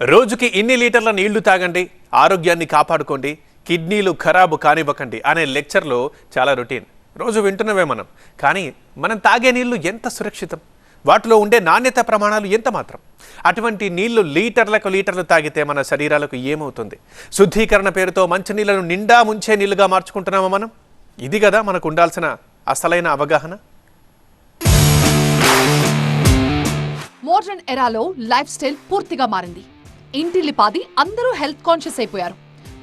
రోజుకి ఇన్ని లీటర్ల నీళ్ళు తాగండి ఆరోగ్యాన్ని కాపాడుకోండి కిడ్నీలు ఖరాబు కానివ్వకండి అనే లెక్చర్లో చాలా రొటీన్. రోజు వింటున్నవే మనం. కానీ మనం తాగే నీళ్ళు ఎంత సురక్షితం? వాటిలో ఉండే నాణ్యత ప్రమాణాలు ఎంత మాత్రం? అటువంటి నీళ్ళు లీటర్లకు లీటర్లు తాగితే మన శరీరాలకు ఏమవుతుంది? శుద్ధీకరణ పేరుతో మంచినీళ్ళను నిండా ముంచే నీళ్ళుగా మార్చుకుంటున్నామా మనం? ఇది కదా మనకు ఉండాల్సిన అసలైన అవగాహన. మోడర్న్ ఎరాలో లైఫ్ స్టైల్ పూర్తిగా మారింది. ఇంటిల్లిపాది అందరూ హెల్త్ కాన్షియస్ అయిపోయారు.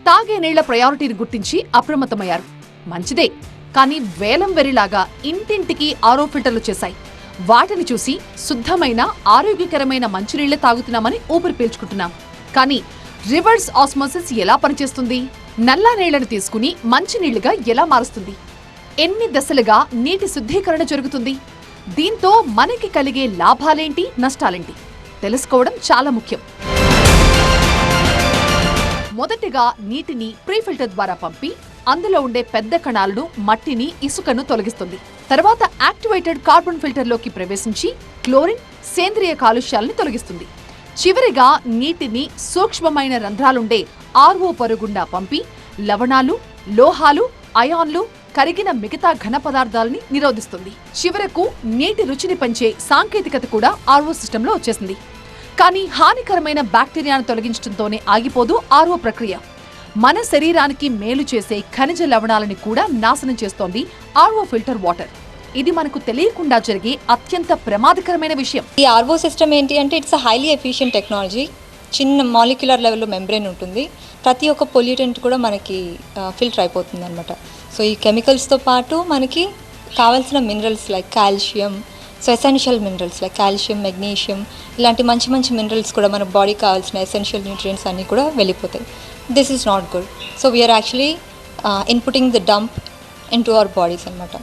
తాగే నీళ్ళ ప్రయారిటీని గుర్తించి అప్రమత్తమయ్యారు. మంచిదే కానీ వేలం వెరిలాగా ఇంటింటికి ఆరో ఫిల్టర్లు చేశాయి. వాటిని చూసి శుద్ధమైన ఆరోగ్యకరమైన మంచినీళ్ళే తాగుతున్నామని ఊపిరి పీల్చుకుంటున్నాం. కానీ రివర్స్ ఆస్మోసిస్ ఎలా పనిచేస్తుంది? నల్లా నీళ్ళను తీసుకుని మంచినీళ్ళుగా ఎలా మారుస్తుంది? ఎన్ని దశలుగా నీటి శుద్ధీకరణ జరుగుతుంది? దీంతో మనకి కలిగే లాభాలేంటి? నష్టాలేంటి? తెలుసుకోవడం చాలా ముఖ్యం. మొదటిగా నీటిని ప్రీ ఫిల్టర్ ద్వారా పంపి అందులో ఉండే పెద్ద కణాలను మట్టిని ఇసుకను తొలగిస్తుంది. తర్వాత యాక్టివేటెడ్ కార్బన్ ఫిల్టర్లోకి ప్రవేశించి క్లోరిన్ సేంద్రియ కాలుష్యాలను తొలగిస్తుంది. చివరిగా నీటిని సూక్ష్మమైన రంధ్రాలుండే ఆర్ఓ పరుగుండా పంపి లవణాలు లోహాలు అయాన్లు కరిగిన మిగతా ఘన పదార్థాలని నిరోధిస్తుంది. చివరకు నీటి రుచిని పెంచే సాంకేతికత కూడా ఆర్ఓ సిస్టంలో వచ్చేసింది. కానీ హానికరమైన బ్యాక్టీరియాను తొలగించడంతోనే ఆగిపోదు ఆర్ఓ ప్రక్రియ. మన శరీరానికి మేలు చేసే ఖనిజ లవణాలని కూడా నాశనం చేస్తోంది ఆర్ఓ ఫిల్టర్ వాటర్. ఇది మనకు తెలియకుండా జరిగే అత్యంత ప్రమాదకరమైన విషయం. ఈ ఆర్వో సిస్టమ్ ఏంటి అంటే it's a highly efficient technology. చిన్న మాలిక్యులర్ లెవెల్లో మెంబ్రెయిన్ ఉంటుంది. ప్రతి ఒక్క పొల్యూటెంట్ కూడా మనకి ఫిల్టర్ అయిపోతుంది అనమాట సో ఈ కెమికల్స్తో పాటు మనకి కావాల్సిన minerals like calcium so essential minerals like calcium magnesium ఇలాంటి మంచి మంచి మినరల్స్ కూడా మన బాడీకి కావాల్సిన ఎసెన్షియల్ న్యూట్రియంట్స్ అన్నీ కూడా వెళ్ళిపోతాయి. This is not good so we are actually inputting the dump into our bodies అనమాట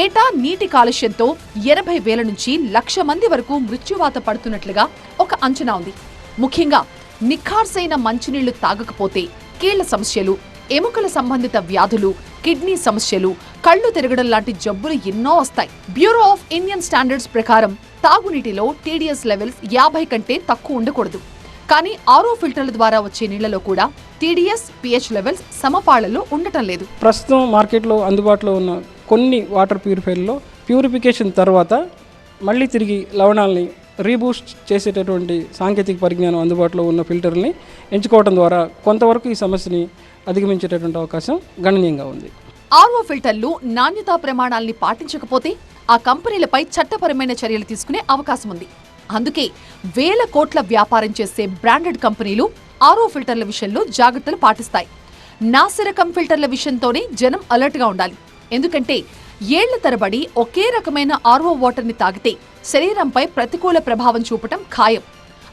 ఏటా నీటి కాలుష్యంతో ఎనభై వేల నుంచి లక్ష మంది వరకు మృత్యువాత పడుతున్నట్లుగా ఒక అంచనా ఉంది. ముఖ్యంగా నిఖార్సైన మంచినీళ్ళు తాగకపోతే కీళ్ళ సమస్యలు ఎముకల సంబంధిత వ్యాధులు కిడ్నీ సమస్యలు కళ్ళు తిరగడం లాంటి జబ్బులు ఎన్నో వస్తాయి. బ్యూరో ఆఫ్ ఇండియన్ స్టాండర్డ్స్ ప్రకారం తాగునీటిలో టీడీఎస్ లెవెల్స్ యాభై కంటే తక్కువ ఉండకూడదు. కానీ ఆరో ఫిల్టర్ల ద్వారా వచ్చే నీళ్ళలో కూడా టీడీఎస్ పిహెచ్ లెవెల్స్ సమపాళ్ళలో ఉండటం లేదు. ప్రస్తుతం మార్కెట్లో అందుబాటులో ఉన్న కొన్ని వాటర్ ప్యూరిఫైర్లో ప్యూరిఫికేషన్ తర్వాత మళ్ళీ తిరిగి లవణాలని రీబూస్ట్ చేసేటటువంటి సాంకేతిక పరిజ్ఞానం అందుబాటులో ఉన్న ఫిల్టర్ని ఎంచుకోవడం ద్వారా కొంతవరకు ఈ సమస్యని అధిగమించేటటువంటి అవకాశం గణనీయంగా ఉంది. ఆర్ఓ ఫిల్టర్లు నాణ్యతా ప్రమాణాల్ని పాటించకపోతే ఆ కంపెనీలపై చట్టపరమైన చర్యలు తీసుకునే అవకాశం ఉంది. అందుకే వేల కోట్ల వ్యాపారం చేసే బ్రాండెడ్ కంపెనీలు ఆర్ఓ ఫిల్టర్ల విషయంలో జాగ్రత్తలు పాటిస్తాయి. నాసిరకం ఫిల్టర్ల విషయంతోనే జనం అలర్ట్గా ఉండాలి. ఎందుకంటే ఏళ్ళ తరబడి ఒకే రకమైన ఆర్ఓ వాటర్ని తాగితే శరీరంపై ప్రతికూల ప్రభావం చూపటం ఖాయం.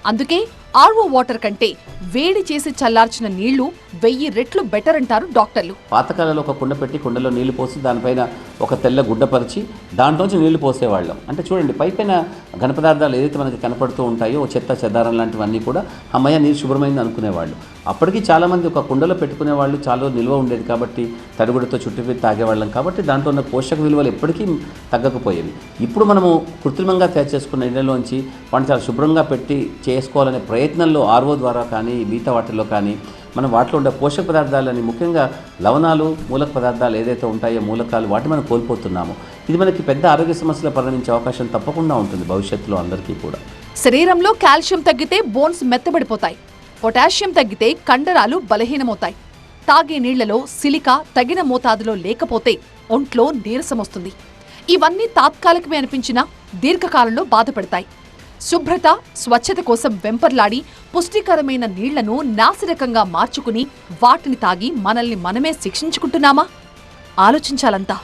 అందుకే ఆర్ఓ వాటర్ కంటే వేడి చేసి చల్లార్చిన నీళ్ళు వెయ్యి రెట్లు బెటర్ అంటారు డాక్టర్లు. పాతకాలంలో ఒక కుండ పెట్టి కుండలో నీళ్ళు పోసి దానిపైన ఒక తెల్ల గుడ్డ పరిచి దాంట్లోంచి నీళ్ళు పోసేవాళ్ళం. అంటే చూడండి పైపైన ఘన పదార్థాలు ఏదైతే మనకి కనపడుతూ ఉంటాయో చెత్త చెదారం లాంటివన్నీ కూడా అమ్మయ్య నీరు శుభ్రమైంది అనుకునేవాళ్ళు. అప్పటికి చాలామంది ఒక కుండలో పెట్టుకునే వాళ్ళు చాలా నిల్వ ఉండేది కాబట్టి తరుగుడుతో చుట్టూ తాగేవాళ్ళం కాబట్టి దాంట్లో ఉన్న పోషక విలువలు ఎప్పటికీ తగ్గకపోయేవి. ఇప్పుడు మనము కృత్రిమంగా తయారు చేసుకున్న ఇళ్ళలోంచి వాటిని చాలా శుభ్రంగా పెట్టి చేసుకోవాలనే ప్రయత్నంలో ఆర్ఓ ద్వారా కానీ మిగతా వాటిల్లో కానీ మనం వాటిలో ఉండే పోషక పదార్థాలని ముఖ్యంగా లవణాలు మూలక పదార్థాలు ఏదైతే ఉంటాయో మూలకాలు వాటిని మనం కోల్పోతున్నాము. ఇది మనకి పెద్ద ఆరోగ్య సమస్యలు పరిణమించే అవకాశం తప్పకుండా ఉంటుంది భవిష్యత్తులో అందరికీ కూడా. శరీరంలో కాల్షియం తగ్గితే బోన్స్ మెత్తబడిపోతాయి. పొటాషియం తగ్గితే కండరాలు బలహీనమవుతాయి. తాగే నీళ్ళలో సిలికా తగిన మోతాదులో లేకపోతే ఒంట్లో నీరసం వస్తుంది. ఇవన్నీ తాత్కాలికమే అనిపించినా దీర్ఘకాలంలో బాధపడతాయి. శుభ్రత స్వచ్ఛత కోసం వెంపర్లాడి పుష్టికరమైన నీళ్ళను నాసిరకంగా మార్చుకుని వాటిని తాగి మనల్ని మనమే శిక్షించుకుంటున్నామా? ఆలోచించాలంతా.